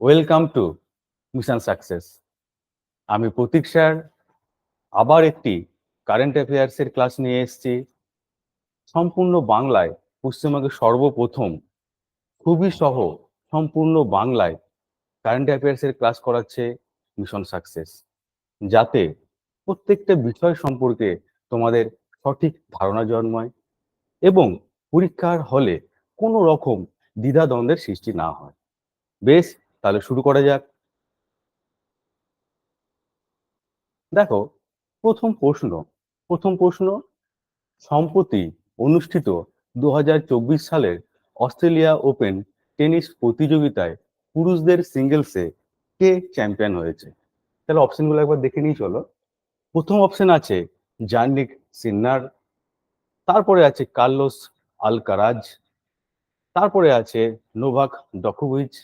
Welcome to mission success আমি প্রতীক sir, আবার একটি কারেন্ট অ্যাফেয়ার্সের ক্লাস নিয়ে এসেছি। সম্পূর্ণ বাংলায়, পশ্চিমবঙ্গের সর্বপ্রথম, খুবই সহ সম্পূর্ণ বাংলায় কারেন্ট অ্যাফেয়ার্সের ক্লাস করাচ্ছে মিশন সাকসেস যাতে প্রত্যেকটা বিষয় সম্পর্কে তোমাদের সঠিক ধারণা জন্মায় এবং পরীক্ষার হলে কোনো রকম দ্বিধাদ্বন্দ্বের সৃষ্টি না হয়। বেশ তাহলে শুরু করা যাক। দেখো, প্রথম প্রশ্ন প্রথম প্রশ্ন, সম্প্রতি অনুষ্ঠিত দু হাজার চব্বিশ সালের অস্ট্রেলিয়া ওপেন টেনিস প্রতিযোগিতায় পুরুষদের সিঙ্গেলসে কে চ্যাম্পিয়ন হয়েছে? তাহলে অপশনগুলো একবার দেখে নিই, চলো। প্রথম অপশন আছে জার্নিক সিন্নার, তারপরে আছে কার্লোস আলকারাজ, তারপরে আছে নোভাক ডকোভিচ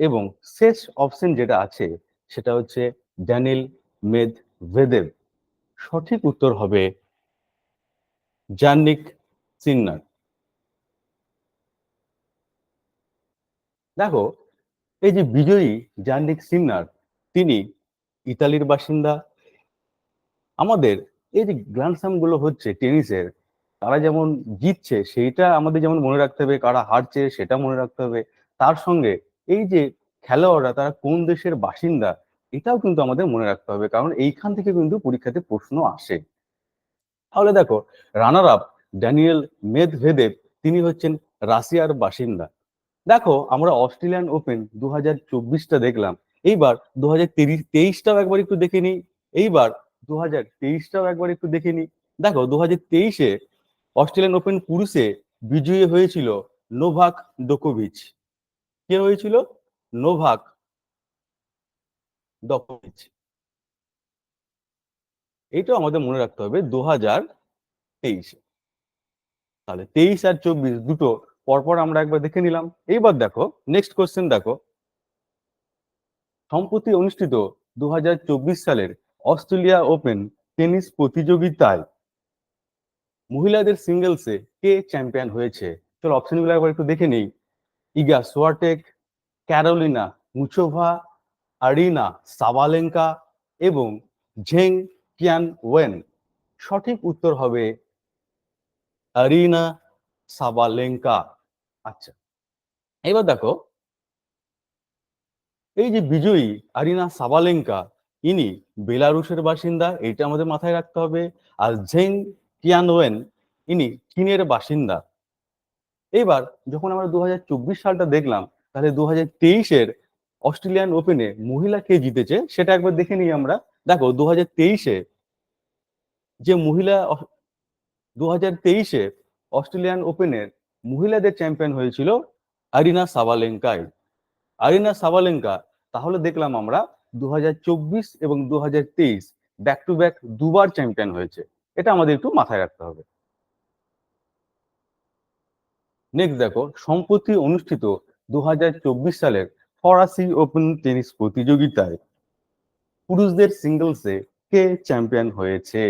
এবং শেষ অপশন যেটা আছে, সেটা হচ্ছে ড্যানিল মেদ ভেদেব সঠিক উত্তর হবে জার্নিক সিন্নার দেখো, এই যে বিজয়ী জার্নিক সিন্নার তিনি ইতালির বাসিন্দা। আমাদের এই যে গ্র্যান্ডসামগুলো হচ্ছে টেনিসের, তারা যেমন জিতছে, সেইটা আমাদের যেমন মনে রাখতে হবে, কারা হারছে, সেটা মনে রাখতে হবে। তার সঙ্গে এই যে খেলোয়াড়রা, তারা কোন দেশের বাসিন্দা, এটাও কিন্তু আমাদের মনে রাখতে হবে। কারণ এইখান থেকে কিন্তু পরীক্ষাতে প্রশ্ন আসে। তাহলে দেখো রানার আপ ড্যানিয়েল মেদভেদেব তিনি হচ্ছেন রাশিয়ার বাসিন্দা। দেখো, আমরা অস্ট্রেলিয়ান ওপেন দু হাজার চব্বিশটা দেখলাম। এইবার দু হাজার তিরিশ তেইশটাও একবার একটু দেখে নিই। এইবার দু হাজার তেইশটাও একবার একটু দেখে নিই। দেখো দু হাজার তেইশে অস্ট্রেলিয়ান ওপেন পুরুষে বিজয়ী হয়েছিল নোভাক ডোকোভিচ। কে হয়েছিল? নোভাক। ডকোভিচ এইটাও আমাদের মনে রাখতে হবে দু হাজার তেইশে। তাহলে তেইশ আর চব্বিশ দুটো পরপর আমরা একবার দেখে নিলাম। এইবার দেখো নেক্সট কোশ্চেন দেখো। সম্প্রতি অনুষ্ঠিত দু হাজার চব্বিশ সালের অস্ট্রেলিয়া ওপেন টেনিস প্রতিযোগিতায় মহিলাদের সিঙ্গেলসে কে চ্যাম্পিয়ন হয়েছে? চলো অপশনগুলো একবার একটু দেখে নিই। Iga Swiatek, Karolina, Muchova, Aryna, Sabalenka এবং ঝেং কিয়ান ওয়েন সঠিক উত্তর হবে আরিনা সাবালেঙ্কা। আচ্ছা এবার দেখো, এই যে বিজয়ী আরিনা সাবালেঙ্কা, ইনি বেলারুশের বাসিন্দা এটা আমাদের মাথায় রাখতে হবে। আর ঝেং কিয়ানোয়েন ইনি চীনের বাসিন্দা। এবার যখন আমরা দু হাজার চব্বিশ সালটা দেখলাম, তাহলে দু হাজার তেইশের অস্ট্রেলিয়ান ওপেনে মহিলা কে জিতেছে সেটা একবার দেখে নিই আমরা। দেখো দু হাজার তেইশে যে মহিলা দু হাজার তেইশে অস্ট্রেলিয়ান ওপেনের মহিলাদের চ্যাম্পিয়ন হয়েছিল আরিনা সাবালেঙ্কাই। আরিনা সাবালেঙ্কা, তাহলে দেখলাম আমরা দু হাজার চব্বিশ এবং দু হাজার তেইশ ব্যাক টু ব্যাক দুবার চ্যাম্পিয়ন হয়েছে। এটা আমাদের একটু মাথায় রাখতে হবে। নেক্সট দেখো, সম্প্রতি অনুষ্ঠিত দুই হাজার চব্বিশ সালের ফরাসি ওপেন টেনিস প্রতিযোগিতায় পুরুষদের সিঙ্গলসে কে চ্যাম্পিয়ন হয়েছে?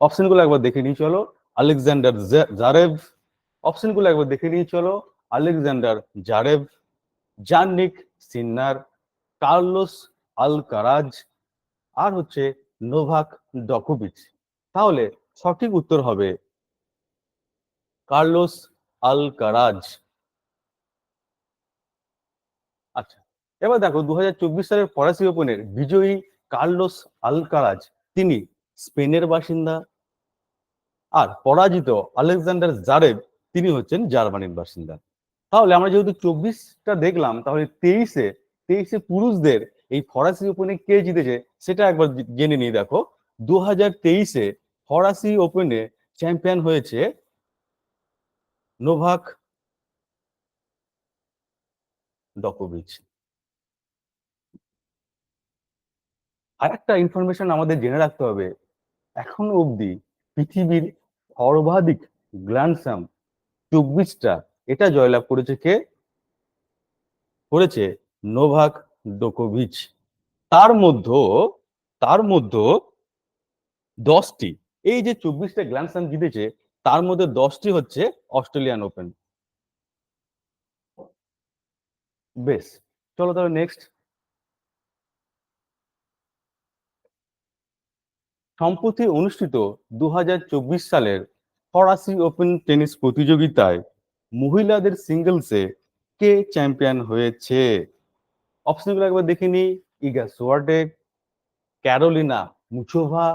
অপশনগুলো একবার দেখে নিয়ে চলো। আলেকজান্ডার জারেভ অপশনগুলো একবার দেখে নিয়ে চলো। Alexander Zverev Jannik Sinner Carlos Alcaraz আর হচ্ছে নোভাক ডকোভিচ তাহলে সঠিক উত্তর হবে কার্লোস আলকারাজ। আচ্ছা এবার দেখো দু হাজার চব্বিশ সালের ফরাসি ওপেনের বিজয়ী কার্লোস আলকারাজ, তিনি স্পেনের বাসিন্দা। আর পরাজিত আলেকজান্ডার জারেব, তিনি হচ্ছেন জার্মানির বাসিন্দা। তাহলে আমরা যেহেতু চব্বিশটা দেখলাম, তাহলে তেইশে তেইশে পুরুষদের এই ফরাসি ওপেনে কে জিতেছে, সেটা একবার জেনে নিই দেখো। দু হাজার তেইশে ফরাসি ওপেনে চ্যাম্পিয়ন হয়েছে নোভাক ডকোভিচ আর একটা ইনফরমেশন আমাদের জেনে রাখতে হবে, এখন অবধি পৃথিবীর সর্বাধিক গ্ল্যান্ডসাম চব্বিশটা, এটা জয়লাভ করেছে কে? করেছে নোভাক ডোকোভিচ তার মধ্যে তার মধ্যে দশটি, এই যে চব্বিশটা গ্র্যান্ডস্লাম জিতেছে তার মধ্যে দশটি হচ্ছে অস্ট্রেলিয়ান ওপেন। বেশ, চলো তাহলে নেক্সট সম্প্রতি অনুষ্ঠিত দু হাজার চব্বিশ সালের ফরাসি ওপেন টেনিস প্রতিযোগিতায় মহিলাদের সিঙ্গলসে কে চ্যাম্পিয়ন হয়েছে? অপশনগুলো একবার দেখে নি ইগা সোয়ার্টেক ক্যারোলিনা মুছোভা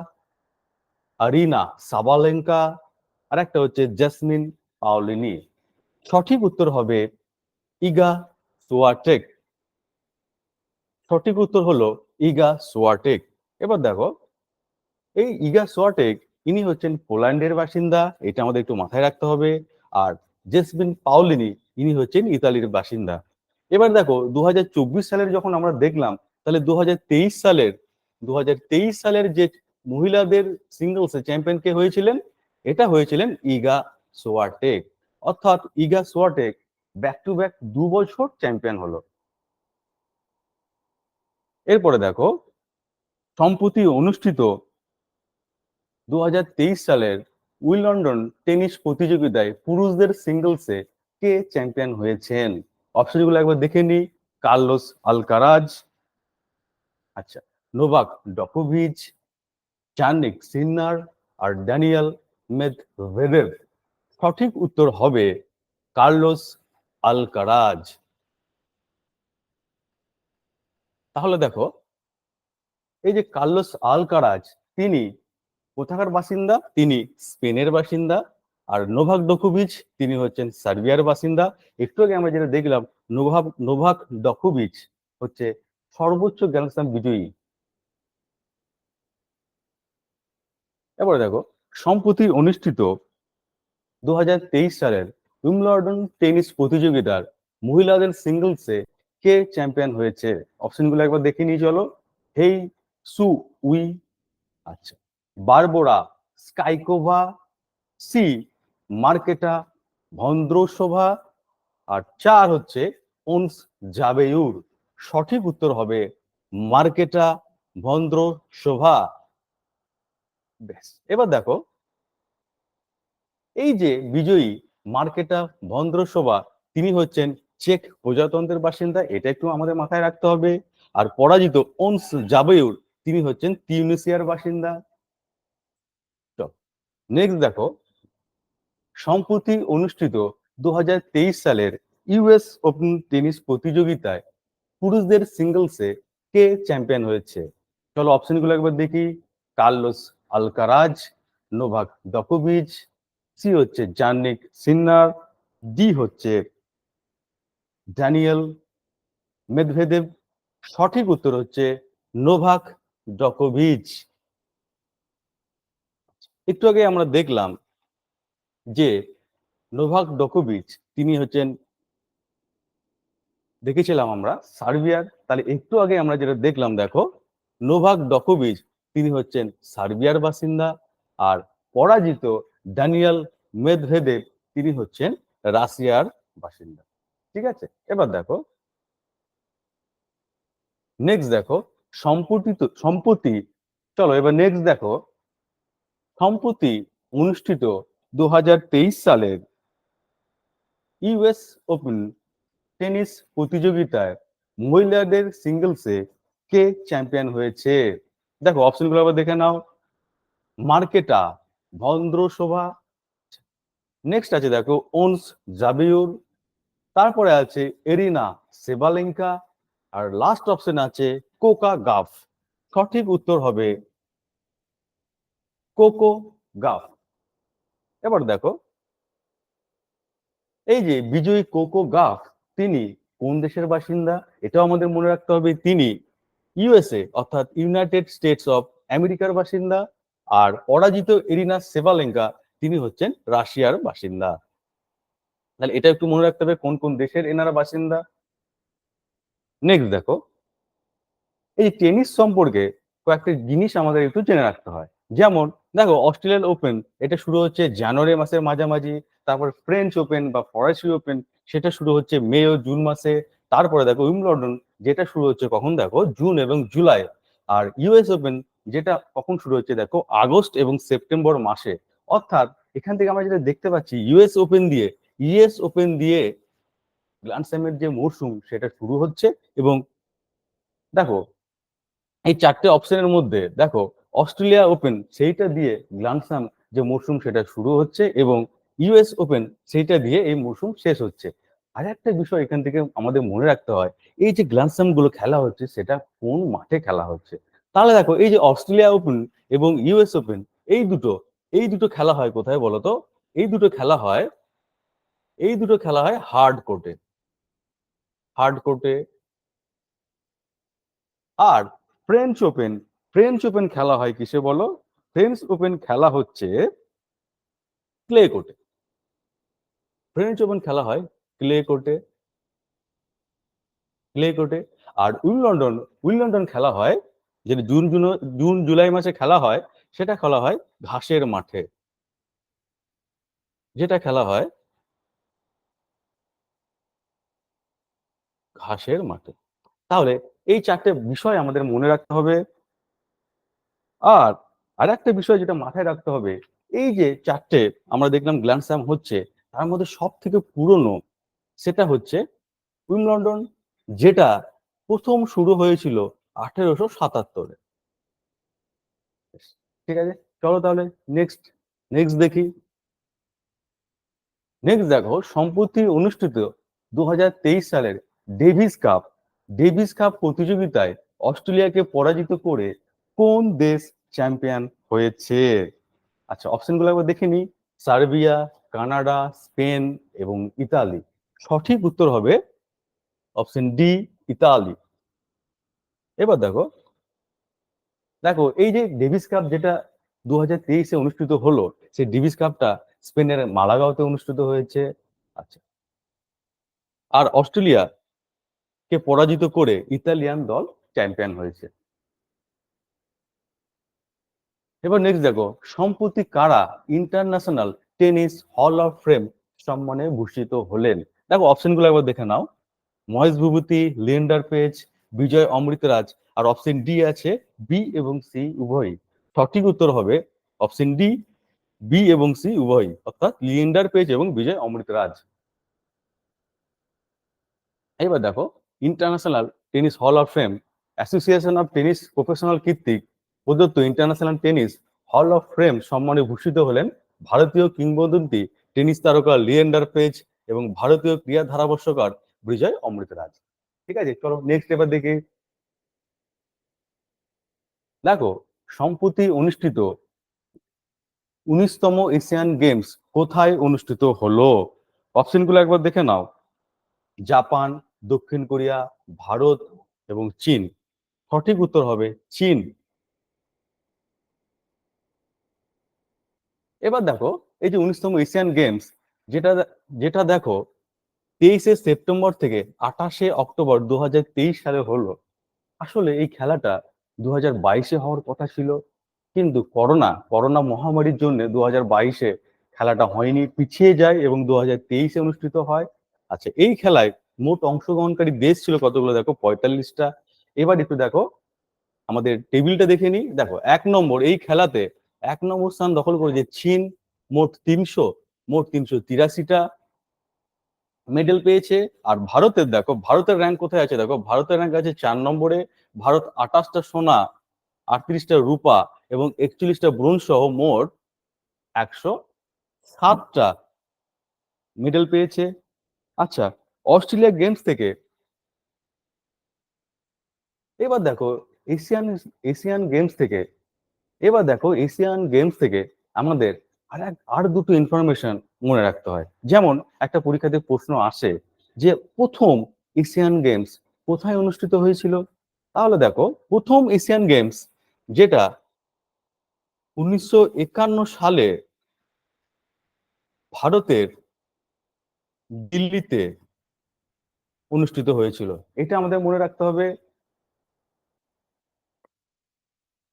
আরিনা সাবালেঙ্কা আর একটা হচ্ছে জেসমিন পাওলিনি। সঠিক উত্তর হবে ইগা সোয়াটেক। সঠিক উত্তর হলো ইগা সোয়াটেক। এবার দেখো, এই ইগা সোয়াটেক, ইনি হচ্ছেন পোল্যান্ডের বাসিন্দা, এটা আমাদের একটু মাথায় রাখতে হবে। আর জেসমিন পাউলিনি ইনি হচ্ছেন ইতালির বাসিন্দা। এবার দেখো দু হাজার চব্বিশ সালের যখন আমরা দেখলাম, তাহলে দু হাজার তেইশ সালের দু হাজার তেইশ সালের যে মহিলাদের সিঙ্গলসে চ্যাম্পিয়ন কে হয়েছিলেন এটা হয়েছিলেন ইগা সোয়াটেক অর্থাৎ Iga Swiatek back to back দু বছর চ্যাম্পিয়ন হলো। এরপরে দেখো, সম্প্রতি অনুষ্ঠিত দু হাজার তেইশ সালের উইলন্ডন টেনিস প্রতিযোগিতায় পুরুষদের সিঙ্গলসে কে চ্যাম্পিয়ন হয়েছেন? অপশনগুলো একবার দেখে নিই। কার্লোস আলকারাজ আচ্ছা নোভাক ডকোভিচ জানিক সিন্নার আর ড্যানিয়েল মেদভেদেভ সঠিক উত্তর হবে কার্লোস আলকারাজ। তাহলে দেখো, এই যে কার্লোস আলকারাজ, তিনি কোথাকার বাসিন্দা? তিনি স্পেনের বাসিন্দা। আর নোভাক ডকোভিচ, তিনি হচ্ছেন সার্বিয়ার বাসিন্দা। একটু আগে আমরা যেটা দেখলাম নোভাক নোভাক ডকোভিচ হচ্ছে সর্বোচ্চ গ্র্যান্ড বিজয়ী। এবারে দেখো সম্প্রতি অনুষ্ঠিত দু হাজার তেইশ সালের উইম্বলডন টেনিস প্রতিযোগিতার মহিলাদের সিঙ্গলসে কে চ্যাম্পিয়ন হয়েছে? অপশনগুলো একবার দেখে নিয়ে চলো। হেই সু উই। আচ্ছা বারবোরা, স্কাইকোভা, সি মার্কেটা ভন্দ্রশোভা আর চার হচ্ছে ওনস জাবেয়ুর। সঠিক উত্তর হবে মার্কেটা ভন্দ্র ব্যাস এবার দেখো, এই যে বিজয়ী মার্কেটা ভন্দ্রশোভা তিনি হচ্ছেন চেক প্রজাতন্ত্রের বাসিন্দা, এটা একটু আমাদের মাথায় রাখতে হবে। আর পরাজিত ওনস জাবেয়ুর, তিনি হচ্ছেন তিউনিসিয়ার বাসিন্দা। নেক্সট দেখো, সম্প্রতি অনুষ্ঠিত দু হাজার তেইশ সালের ইউএস ওপেন টেনিস প্রতিযোগিতায় পুরুষদের সিঙ্গলসে কে চ্যাম্পিয়ন হয়েছে? চলো অপশনগুলো একবার দেখি। কার্লোস আলকারাজ, নোভাক ডকোভিচ সি হচ্ছে জানিক সিন্নার ডি হচ্ছে ড্যানিয়েল মেদভেদেব, সঠিক উত্তর হচ্ছে নোভাক ডকোভিচ একটু আগে আমরা দেখলাম যে নোভাক ডকোভিচ তিনি হচ্ছেন, দেখেছিলাম আমরা সার্বিয়ার, তাহলে একটু আগে আমরা যেটা দেখলাম, দেখো, নোভাক ডকোভিচ তিনি হচ্ছেন সার্বিয়ার বাসিন্দা আর পরাজিত ড্যানিয়েল মেদভেদেব তিনি হচ্ছেন রাশিয়ার বাসিন্দা। ঠিক আছে? এবার দেখো। নেক্সট দেখো সম্প্রতি সম্পত্তি, চলো এবার নেক্সট দেখো। সম্প্রতি অনুষ্ঠিত দু হাজার তেইশ সালের ইউএস ওপেন টেনিস প্রতিযোগিতায় মহিলাদের সিঙ্গলসে কে চ্যাম্পিয়ন হয়েছে? দেখো অপশনগুলো আবার দেখে নাও। মার্কেটা ভন্দ্রশোভা নেক্সট আছে দেখো, ওনস জাবিউর। তারপরে আছে এরিনা সেবালেঙ্কা। আর লাস্ট অপশন আছে কোকা গাফ। সঠিক উত্তর হবে কোকো গাফ। এবার দেখো, এই যে বিজয়ী কোকো গাফ, তিনি কোন দেশের বাসিন্দা? এটাও আমাদের মনে রাখতে হবে, তিনি ইউএসএ অর্থাৎ ইউনাইটেড স্টেটস অফ আমেরিকার বাসিন্দা আর পরাজিত এরিনা সেভালেঙ্কা, তিনি হচ্ছেন রাশিয়ার বাসিন্দা। তাহলে এটা একটু মনে রাখতে হবে, কোন কোন দেশের এনারা বাসিন্দা? নেক্সট দেখো। এই টেনিস সম্পর্কে কয়েকটা জিনিস আমাদের একটু জেনে রাখতে হয়। যেমন, দেখো, অস্ট্রেলিয়ান ওপেন এটা শুরু হচ্ছে জানুয়ারি মাসের মাঝামাঝি, তারপর ফ্রেঞ্চ ওপেন বা ফরাসি ওপেন সেটা শুরু হচ্ছে মে ও জুন মাসে, তারপরে দেখো উইমলডন যেটা শুরু হচ্ছে কখন দেখো? জুন এবং জুলাই। আর ইউএস ওপেন যেটা কখন শুরু হচ্ছে দেখো? আগস্ট এবং সেপ্টেম্বর মাসে। অর্থাৎ এখান থেকে আমরা যেটা দেখতে পাচ্ছি ইউএস ওপেন দিয়ে ইউএস ওপেন দিয়ে গ্ল্যান্ডস্যামের যে মরশুম সেটা শুরু হচ্ছে এবং দেখো, এই চারটে অপশনের মধ্যে দেখো, অস্ট্রেলিয়া ওপেন সেইটা দিয়ে গ্রান্ডস্লাম যে মরশুম সেটা শুরু হচ্ছে এবং ইউএস ওপেন সেইটা দিয়ে এই মরশুম শেষ হচ্ছে। আর একটা বিষয় এখান থেকে আমাদের মনে রাখতে হয়, এই যে গ্রান্ডস্লামগুলো খেলা হচ্ছে সেটা কোন মাঠে খেলা হচ্ছে? তাহলে দেখো, এই যে অস্ট্রেলিয়া ওপেন এবং ইউএস ওপেন এই দুটো এই দুটো খেলা হয় কোথায় বলতো? এই দুটো খেলা হয়, এই দুটো খেলা হয় হার্ড কোর্টে হার্ড কোর্টে আর ফ্রেঞ্চ ওপেন ফ্রেঞ্চ ওপেন খেলা হয় কিসে বলো? ফ্রেঞ্চ ওপেন খেলা হচ্ছে ক্লে কোর্টে ফ্রেঞ্চ ওপেন খেলা হয় ক্লে কোর্টে ক্লে কোর্টে আর উইলন্ডন উইলন্ডন খেলা হয় যেটা জুন জুন জুন, জুলাই মাসে খেলা হয়, সেটা খেলা হয় ঘাসের মাঠে। যেটা খেলা হয় ঘাসের মাঠে। তাহলে এই চারটে বিষয় আমাদের মনে রাখতে হবে। আর আর একটা বিষয় যেটা মাথায় রাখতে হবে, এই যে চারটে আমরা দেখলাম গ্ল্যান্ডস্যাম হচ্ছে, তার মধ্যে সব থেকে পুরনো সেটা হচ্ছে উইমলন্ডন যেটা প্রথম শুরু হয়েছিল আঠেরোশো সাতাত্তরে। ঠিক আছে? চলো তাহলে নেক্সট নেক্সট দেখি। নেক্সট দেখো, সম্প্রতি অনুষ্ঠিত দুই হাজার তেইশ সালের ডেভিস কাপ। ডেভিস কাপ প্রতিযোগিতায় অস্ট্রেলিয়াকে পরাজিত করে কোন দেশ চ্যাম্পিয়ন হয়েছে? আচ্ছা অপশনগুলো একবার দেখে নিই। সার্বিয়া, কানাডা, স্পেন এবং ইতালি। সঠিক উত্তর হবে অপশন ডি ইতালি। এবার দেখো দেখো, এই যে ডেভিস কাপ যেটা দু হাজার তেইশে অনুষ্ঠিত হলো, সেই ডেভিস কাপটা স্পেনের মালাগাঁওতে অনুষ্ঠিত হয়েছে। আচ্ছা। আর অস্ট্রেলিয়া কে পরাজিত করে ইতালিয়ান দল চ্যাম্পিয়ন হয়েছে। এবার নেক্সট দেখো, সম্প্রতি কারা international tennis hall of fame সম্মানে ভূষিত হলেন? দেখো অপশনগুলো একবার দেখে নাও। মহেশ ভূপতি লিয়েন্ডার পেজ বিজয় অমৃতরাজ, আর অপশন ডি আছে বি এবং সি উভয়ই। সঠিক উত্তর হবে অপশন ডি বি এবং সি উভয়ই, অর্থাৎ লিয়েন্ডার পেজ এবং বিজয় অমৃতরাজ। এবার দেখো international tennis hall of fame association of tennis professional কর্তৃক প্রদত্ত international tennis hall of fame সম্মানে ভূষিত হলেন ভারতীয় কিংবদন্তি টেনিস তারকা লিয়েন্ডার পেজ এবং ভারতীয় ক্রীড়া ধারাভাষ্যকার বিজয় অমৃতরাজ। ঠিক আছে, চলো নেক্সট এবার দেখি। দেখো, সম্প্রতি অনুষ্ঠিত উনিশতম এশিয়ান গেমস কোথায় অনুষ্ঠিত হলো? অপশনগুলো একবার দেখে নাও। জাপান, দক্ষিণ কোরিয়া, ভারত এবং চীন। সঠিক উত্তর হবে চীন। এবার দেখো, এই যে উনিশতম এশিয়ান গেমস যেটা যেটা দেখো, তেইশে সেপ্টেম্বর থেকে আঠাশে অক্টোবর দু হাজার তেইশ সালে হলো। আসলে এই খেলাটা দু বাইশে হওয়ার কথা ছিল, কিন্তু করোনা করোনা মহামারীর জন্য দু বাইশে খেলাটা হয়নি, পিছিয়ে যায় এবং দু তেইশে অনুষ্ঠিত হয়। আচ্ছা এই খেলায় মোট অংশগ্রহণকারী দেশ ছিল কতগুলো দেখো? পঁয়তাল্লিশটা। এবার একটু দেখো, আমাদের টেবিলটা দেখে নিই। দেখো, এক নম্বর, এই খেলাতে এক নম্বর স্থান দখল করেছে চীন, মোট তিনশো মোট তিনশো তিরাশিটা মেডেল পেয়েছে। আর ভারতের দেখো, ভারতের র্যাঙ্ক কোথায় আছে দেখো? ভারতের র্যাঙ্ক আছে চার নম্বরে। ভারত আঠাশটা সোনা, আটত্রিশটা রূপা এবং একচল্লিশটা ব্রোঞ্জ সহ মোট একশো সাতটা মেডেল পেয়েছে। আচ্ছা অস্ট্রেলিয়া গেমস থেকে। এবার দেখো, এশিয়ান এশিয়ান গেমস থেকে। এবার দেখো, এশিয়ান গেমস থেকে আমাদের আর এক, আর দুটো ইনফরমেশন মনে রাখতে হয়। যেমন একটা পরীক্ষাতে প্রশ্ন আসে যে, প্রথম এশিয়ান গেমস কোথায় অনুষ্ঠিত হয়েছিল? তাহলে দেখো, প্রথম এশিয়ান গেমস যেটা উনিশশো একান্ন সালে ভারতের দিল্লিতে অনুষ্ঠিত হয়েছিল। এটা আমাদের মনে রাখতে হবে।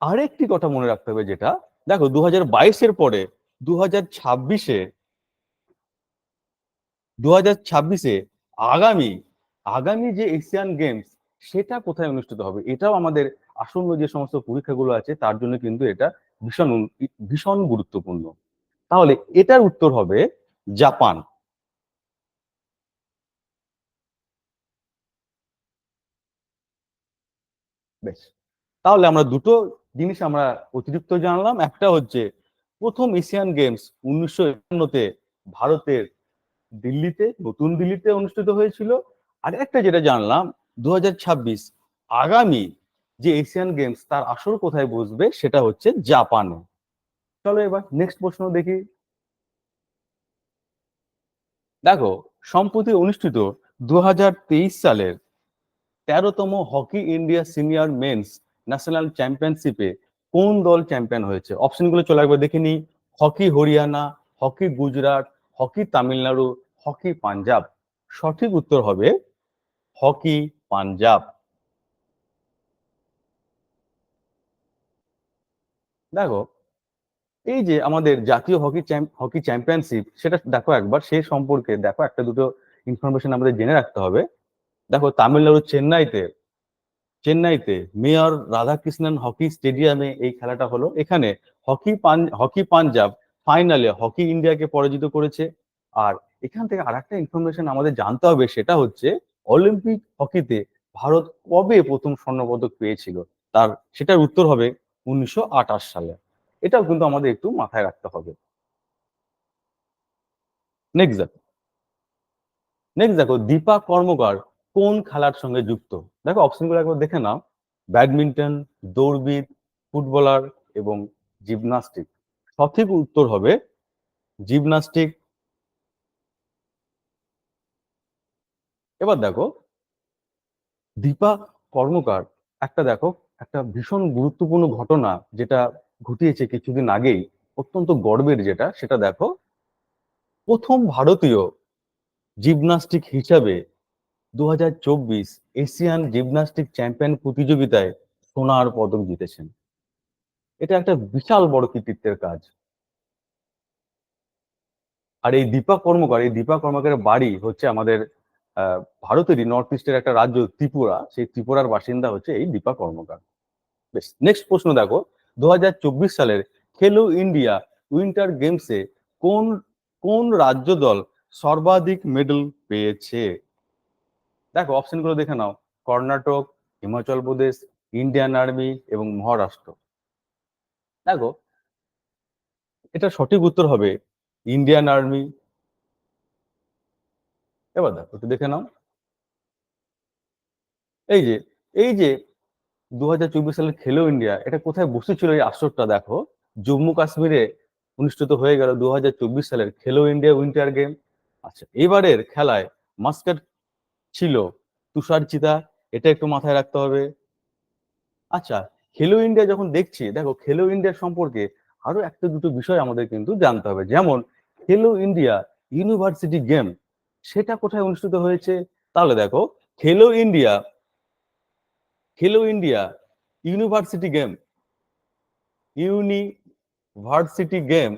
আরেকটি কথা মনে রাখতে হবে যেটা, দেখো দু হাজার বাইশের পরে দু হাজার ছাব্বিশে ছাব্বিশে আগামী আগামী যে এশিয়ান গেমস সেটা কোথায় অনুষ্ঠিত হবে? এটাও আমাদের আসন্ন যে সমস্ত পরীক্ষাগুলো আছে, তার জন্য কিন্তু এটা ভীষণ ভীষণ গুরুত্বপূর্ণ। তাহলে এটার উত্তর হবে জাপান। বেশ। তাহলে আমরা দুটো জিনিস আমরা অতিরিক্ত জানলাম। একটা হচ্ছে প্রথম এশিয়ান গেমস উনিশশো ভারতের দিল্লিতে, নতুন দিল্লিতে অনুষ্ঠিত হয়েছিল। আর একটা যেটা জানলাম দু হাজার ছাব্বিশ আগামী যে এশিয়ান গেমস তার আসর কোথায় বসবে সেটা হচ্ছে জাপানে। চলো এবার নেক্সট প্রশ্ন দেখি। দেখো, সম্প্রতি অনুষ্ঠিত দু হাজার তেইশ সালের তেরোতম hockey India senior men's national চ্যাম্পিয়নশিপে কোন দল চ্যাম্পিয়ন হয়েছে? অপশনগুলো চলে একবার দেখে নিই। Hockey Haryana hockey Gujarat hockey Tamil Nadu hockey Punjab সঠিক উত্তর হবে হকি পাঞ্জাব দেখো, এই যে আমাদের জাতীয় হকি হকি চ্যাম্পিয়নশিপ সেটা দেখো একবার, সে সম্পর্কে দেখো একটা দুটো ইনফরমেশন আমাদের জেনে রাখতে হবে। দেখো তামিলনাড়ু চেন্নাইতে চেন্নাইতে মেয়র রাধাকৃষ্ণন হকি স্টেডিয়ামে এই খেলাটা হলো। এখানে হকি পান, হকি পাঞ্জাব ফাইনালে হকি ইন্ডিয়াকে পরাজিত করেছে। আর এখান থেকে আর একটা ইনফরমেশন আমাদের জানতে হবে, সেটা হচ্ছে অলিম্পিক হকিতে ভারত কবে প্রথম স্বর্ণপদক পেয়েছিল? তার, সেটার উত্তর হবে উনিশশো আটাশ সালে। এটাও কিন্তু আমাদের একটু মাথায় রাখতে হবে। নেক্সট দেখো। নেক্সট দেখো, দীপা কর্মকার কোন খেলার সঙ্গে যুক্ত? দেখো অপশনগুলো একবার দেখে নাও। ব্যাডমিন্টন দৌড়বিদ ফুটবলার এবং জিমনাস্টিক সঠিক উত্তর হবে জিমনাস্টিক এবার দেখো, দীপা কর্মকার একটা দেখো, একটা ভীষণ গুরুত্বপূর্ণ ঘটনা যেটা ঘটিয়েছে কিছুদিন আগেই, অত্যন্ত গর্বের যেটা, সেটা দেখো, প্রথম ভারতীয় জিমনাস্টিক হিসাবে দু হাজার চব্বিশ এশিয়ান জিমনাস্টিক চ্যাম্পিয়ন প্রতিযোগিতায় সোনার পদক জিতেছেন। এটা একটা বিশাল বড় কৃতিত্বের কাজ। আর এই দীপা কর্মকার, এই দীপা কর্মকারের বাড়ি হচ্ছে আমাদের ভারতেরই নর্থ ইস্টের একটা রাজ্য ত্রিপুরা। সেই ত্রিপুরার বাসিন্দা হচ্ছে এই দীপা কর্মকার। বেশ নেক্সট প্রশ্ন দেখো। দু হাজার চব্বিশ সালের খেলো ইন্ডিয়া উইন্টার গেমসে কোন কোন রাজ্য দল সর্বাধিক মেডেল পেয়েছে? দেখো অপশনগুলো দেখে নাও। কর্ণাটক, হিমাচল প্রদেশ ইন্ডিয়ান আর্মি এবং মহারাষ্ট্র। দেখো, এটা সঠিক উত্তর হবে ইন্ডিয়ান আর্মি এবার দেখো, একটু দেখে নাও। এই যে এই যে দু হাজার চব্বিশ সালের খেলো ইন্ডিয়া এটা কোথায় বসেছিল এই আসরটা দেখো? জম্মু কাশ্মীরে অনুষ্ঠিত হয়ে গেল দু হাজার চব্বিশ সালের খেলো ইন্ডিয়া উইন্টার গেম আচ্ছা এবারের খেলায় মাস্কাট ছিল। তুষার চিতা, এটা একটু মাথায় রাখতে হবে। আচ্ছা খেলো ইন্ডিয়া যখন দেখছি, দেখো খেলো ইন্ডিয়া সম্পর্কে আরও একটা দুটো বিষয় আমাদের কিন্তু জানতে হবে। যেমন, খেলো ইন্ডিয়া ইউনিভার্সিটি গেম, সেটা কোথায় অনুষ্ঠিত হয়েছে? তাহলে দেখো, Khelo India Khelo India university game university game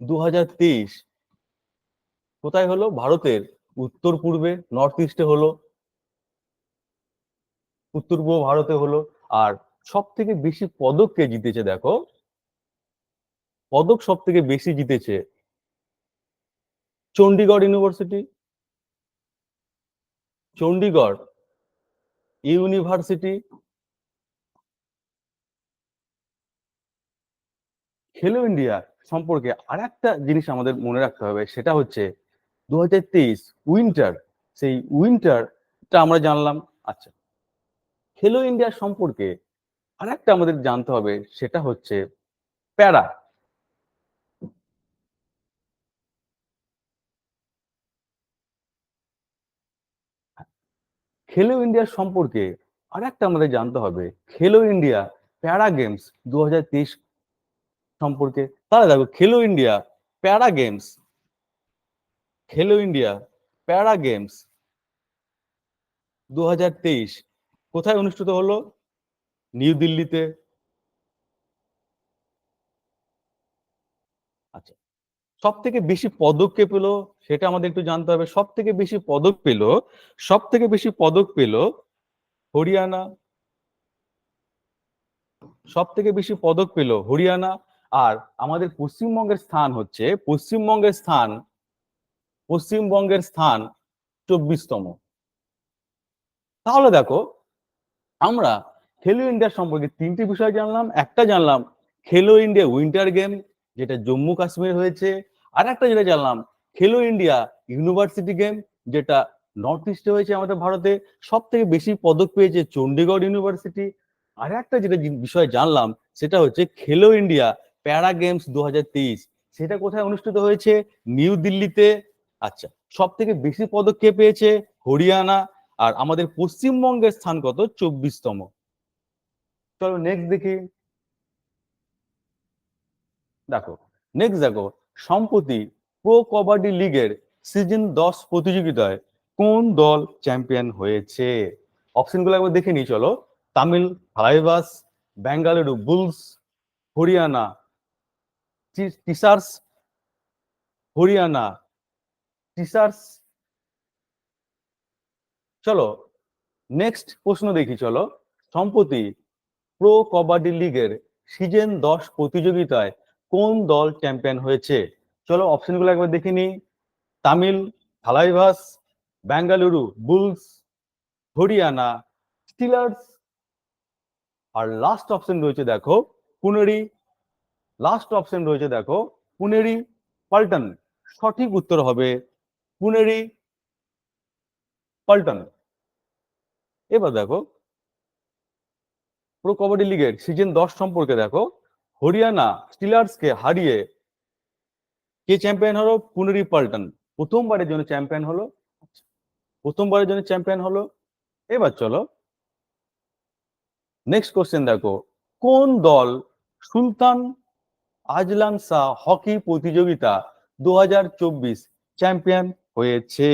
দু হাজার তেইশ কোথায় হলো? ভারতের। উত্তর পূর্বে নর্থ ইস্টে হলো। উত্তর পূর্ব ভারতে হলো। আর সব থেকে বেশি পদক কে জিতেছে দেখো? পদক সব থেকে বেশি জিতেছে Chandigarh university. Chandigarh university. Khelo India সম্পর্কে আর একটা জিনিস আমাদের মনে রাখতে হবে, সেটা হচ্ছে দু তেইশ উইন্টার সেই উইন্টারটা আমরা জানলাম আচ্ছা খেলো ইন্ডিয়া সম্পর্কে আর একটা আমাদের জানতে হবে, সেটা হচ্ছে প্যারা। খেলো ইন্ডিয়া সম্পর্কে আর একটা আমাদের জানতে হবে খেলো ইন্ডিয়া প্যারা গেমস দু হাজার তেইশ সম্পর্কে। তাহলে দেখো খেলো ইন্ডিয়া প্যারা গেমস খেলো ইন্ডিয়া প্যারা গেমস দু হাজার তেইশ। কোথায় অনুষ্ঠিত হলো? নিউ দিল্লিতে আচ্ছা সব থেকে বেশি পদক কে পেল, সেটা আমাদের একটু জানতে হবে। সব থেকে বেশি পদক পেল সব থেকে বেশি পদক পেল হরিয়ানা। সব থেকে বেশি পদক পেল হরিয়ানা। আর আমাদের পশ্চিমবঙ্গের স্থান হচ্ছে, পশ্চিমবঙ্গের স্থান পশ্চিমবঙ্গের স্থান চব্বিশতম। তাহলে দেখো, আমরা খেলো ইন্ডিয়া সম্পর্কে তিনটি বিষয় জানলাম। একটা জানলাম খেলো ইন্ডিয়া উইন্টার গেম, যেটা জম্মু কাশ্মীর হয়েছে। আর একটা যেটা জানলাম, খেলো ইন্ডিয়া ইউনিভার্সিটি গেম, যেটা নর্থ ইস্টে হয়েছে আমাদের ভারতে। সব থেকে বেশি পদক পেয়েছে চণ্ডীগড় ইউনিভার্সিটি। আর একটা যেটা বিষয় জানলাম, সেটা হচ্ছে খেলো ইন্ডিয়া প্যারা গেমস দু হাজার তেইশ। সেটা কোথায় অনুষ্ঠিত হয়েছে? নিউ দিল্লিতে আচ্ছা সব থেকে বেশি পদক কে পেয়েছে? হরিয়ানা। আর আমাদের পশ্চিমবঙ্গের স্থান কত? চব্বিশতম। চলো নেক্সট দেখি। দেখো নেক্সট দেখো। সম্প্রতি প্রো কবাডি লিগের সিজন দশ প্রতিযোগিতায় কোন দল চ্যাম্পিয়ন হয়েছে? অপশনগুলো একবার দেখে নিই, চলো। Tamil হাইবাস Bengaluru Bulls, Haryana Steelers Haryana Steelers চলো নেক্সট প্রশ্ন দেখি, চলো। সম্প্রতি প্রো কবাডি লিগের সিজন দশ প্রতিযোগিতায় কোন দল চ্যাম্পিয়ন হয়েছে? চলো অপশনগুলো একবার দেখে নিই। তামিল থালাইভাস বেঙ্গালুরু বুলস হরিয়ানা স্টিলার্স আর লাস্ট অপশন রয়েছে, দেখো পুনেরি লাস্ট অপশন রয়েছে, দেখো পুনেরি পাল্টন, সঠিক উত্তর হবে পুনেরি, পাল্টন। এবার দেখো, প্রো কবাডি লিগের সিজন দশ সম্পর্কে দেখো, হরিয়ানা স্টিলার্সকে হারিয়ে কে চ্যাম্পিয়ন হলো? পুনেরি পাল্টন। প্রথমবারের জন্য চ্যাম্পিয়ন হলো। প্রথমবারের জন্য চ্যাম্পিয়ন হলো। এবার চলো নেক্সট কোশ্চেন দেখো, কোন দল সুলতান আজলান শাহ হকি প্রতিযোগিতা দু হাজার চব্বিশ চ্যাম্পিয়ন হয়েছে।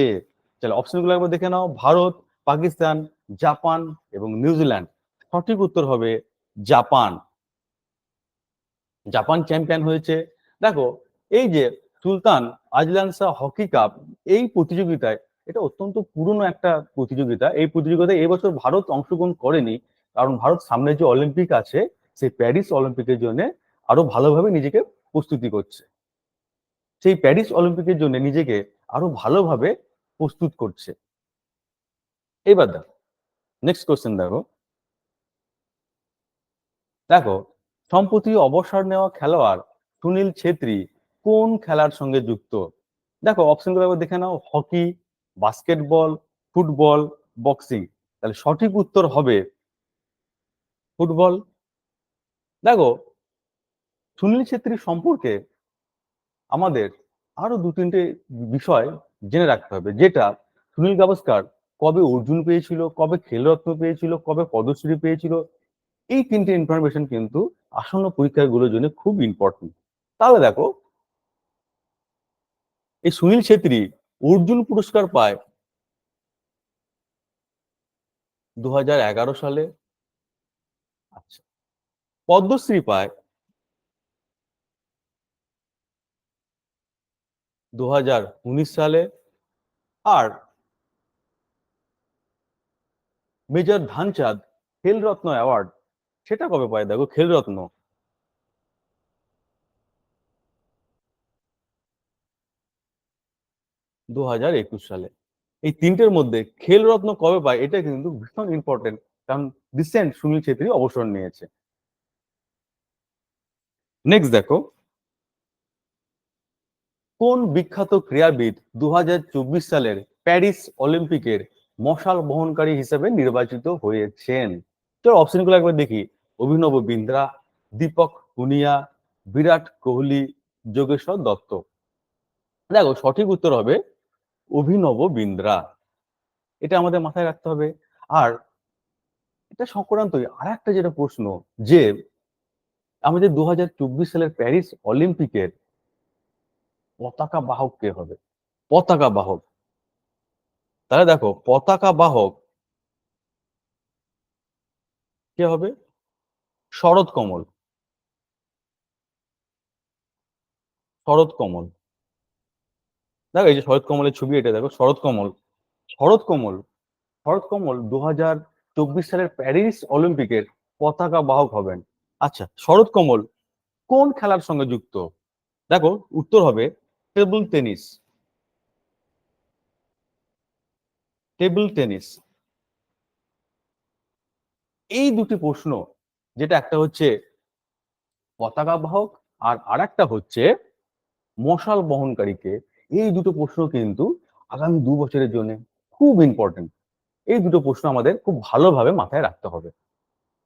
চলো অপশনগুলো একবার দেখে নাও। ভারত, পাকিস্তান, জাপান এবং নিউজিল্যান্ড। সঠিক উত্তর হবে জাপান। জাপান চ্যাম্পিয়ন হয়েছে। দেখো, এই যে Sultan Azlan Shah hockey cup, এই প্রতিযোগিতায় এটা অত্যন্ত পুরনো একটা প্রতিযোগিতা। এই প্রতিযোগিতায় এই বছর ভারত অংশগ্রহণ করেনি। কারণ ভারত সামনে যে অলিম্পিক আছে, সেই প্যারিস অলিম্পিকের জন্য আরও ভালোভাবে নিজেকে প্রস্তুতি করছে। সেই প্যারিস অলিম্পিকের জন্য নিজেকে আরও ভালোভাবে প্রস্তুত করছে। এবার দেখো নেক্সট কোয়েশ্চেন দেখো। দেখো, সম্প্রতি অবসর নেওয়া খেলোয়াড় সুনীল ছেত্রী কোন খেলার সঙ্গে যুক্ত? দেখো অপশনগুলো একবার দেখে নাও। হকি বাস্কেটবল ফুটবল বক্সিং তাহলে সঠিক উত্তর হবে ফুটবল দেখো, সুনীল ছেত্রী সম্পর্কে আমাদের আরও দু তিনটে বিষয় জেনে রাখতে হবে, যেটা সুনীল গাভাস্কার কবে অর্জুন পেয়েছিল, কবে খেলরত্ন পেয়েছিল, কবে পদ্মশ্রী পেয়েছিল, এই তিনটে ইনফরমেশন কিন্তু আসন্ন পরীক্ষাগুলোর জন্য খুব ইম্পর্টেন্ট তাহলে দেখো, এই সুনীল ছেত্রী অর্জুন পুরস্কার পায় দু হাজার এগারো সালে আচ্ছা পদ্মশ্রী পায় দু হাজার উনিশ সালে আর মেজর ধ্যানচাঁদ খেলরত্ন অ্যাওয়ার্ড, সেটা কবে পায়? দেখো, খেলরত্ন। দু হাজার একুশ সালে। এই তিনটের মধ্যে খেলরত্ন কবে পায়? এটা কিন্তু ভীষণ ইম্পর্টেন্ট কারণ রিসেন্ট সুনীল ছেত্রী অবসর নিয়েছে। নেক্সট দেখো। কোন বিখ্যাত ক্রীড়াবিদ দু হাজার চব্বিশ সালের প্যারিস অলিম্পিকের মশাল বহনকারী হিসেবে নির্বাচিত হয়েছেন? চলো অপশনগুলো একবার দেখি। অভিনব বিন্দ্রা, দীপক পুনিয়া, বিরাট কোহলি, যোগেশ্বর দত্ত। দেখো, সঠিক উত্তর হবে অভিনব বিন্দ্রা। এটা আমাদের মাথায় রাখতে হবে। আর এটা সংক্রান্তই আর একটা যেটা প্রশ্ন যে আমাদের দু হাজার চব্বিশ সালের প্যারিস অলিম্পিকের পতাকা বাহক কে হবে? পতাকা বাহক। তাহলে দেখো, পতাকা বাহক কে হবে? শরৎ কমল। শরৎ কমল। দেখো, এই যে শরৎ কমলের ছবি, এটা দেখো, শরৎ কমল। শরৎ কমল শরৎ কমল দু চব্বিশ সালের প্যারিস অলিম্পিকের পতাকা বাহক হবেন। আচ্ছা শরৎ কমল কোন খেলার সঙ্গে যুক্ত? দেখো, উত্তর হবে টেবিল টেনিস টেবিল টেনিস এই দুটি প্রশ্ন, যেটা একটা হচ্ছে পতাকা বাহক আর আরেকটা হচ্ছে মশাল বহনকারীকে, এই দুটো প্রশ্ন কিন্তু আগামী দু বছরের জন্য খুব ইম্পর্টেন্ট এই দুটো প্রশ্ন আমাদের খুব ভালোভাবে মাথায় রাখতে হবে।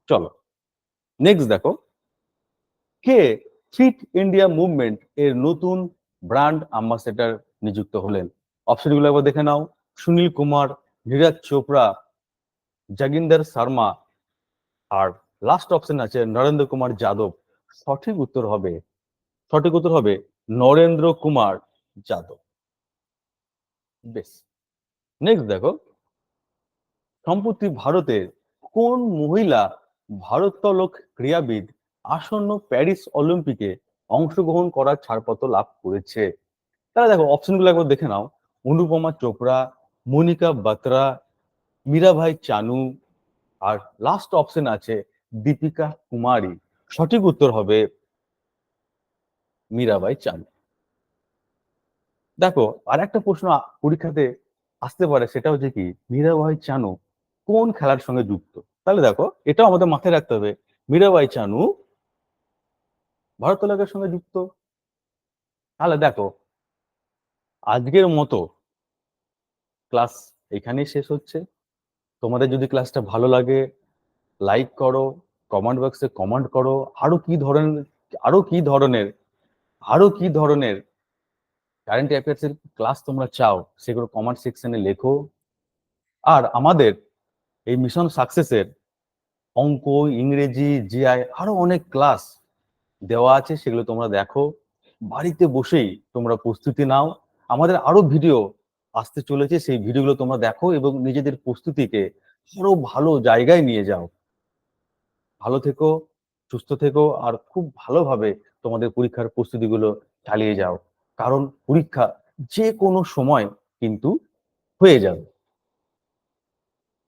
চলো নেক্সট দেখো। কে ফিট ইন্ডিয়া মুভমেন্ট এর নতুন ব্র্যান্ড অ্যাম্বাসেডর নিযুক্ত হলেন। অপশনগুলো একবার দেখে নাও। সুনীল কুমার, নীরজ চোপড়া, জাগিন্দার শর্মা আর লাস্ট অপশন আছে নরেন্দ্র কুমার যাদব। সঠিক উত্তর হবে, সঠিক উত্তর হবে নরেন্দ্র কুমার যাদব। বেশ। নেক্সট দেখো। সম্প্রতি ভারতের কোন মহিলা ভারোত্তোলক ক্রীড়াবিদ আসন্ন প্যারিস অলিম্পিকে অংশগ্রহণ করার ছাড়পত্র লাভ করেছে। তাহলে দেখো অপশনগুলো একবার দেখে নাও। অনুপমা চোপড়া, মনিকা বাত্রা, মীরাভাই চানু, আর লাস্ট অপশন আছে দীপিকা কুমারী। সঠিক উত্তর হবে মীরাবাই চানু। দেখো আর একটা প্রশ্ন পরীক্ষাতে আসতে পারে, সেটা হচ্ছে কি, মীরাবাই চানু কোন খেলার সঙ্গে যুক্ত? তাহলে দেখো, এটাও আমাদের মাথায় রাখতে হবে। মীরাবাই চানু ভারতলাকের সঙ্গে যুক্ত? তাহলে দেখো, আজকের মতো ক্লাস এখানেই শেষ হচ্ছে। তোমাদের যদি ক্লাসটা ভালো লাগে লাইক করো কমেন্ট বক্সে কমেন্ট করো, আরও কি ধরনের, আরও কি ধরনের, আরও কি ধরনের কারেন্ট অ্যাফেয়ার্স এর ক্লাস তোমরা চাও, সেগুলো কমেন্ট সেকশনে লেখো। আর আমাদের এই মিশন সাকসেসের অঙ্ক, ইংরেজি জিআই আরও অনেক ক্লাস দেওয়া আছে, সেগুলো তোমরা দেখো। বাড়িতে বসেই তোমরা প্রস্তুতি নাও। আমাদের আরও ভিডিও আসতে চলেছে, সেই ভিডিওগুলো তোমরা দেখো এবং নিজেদের প্রস্তুতিকে আরও ভালো জায়গায় নিয়ে যাও। ভালো থেকো, সুস্থ থেকো, আর খুব ভালোভাবে তোমাদের পরীক্ষার প্রস্তুতিগুলো চালিয়ে যাও। কারণ পরীক্ষা যে কোনো সময় কিন্তু হয়ে যাবে।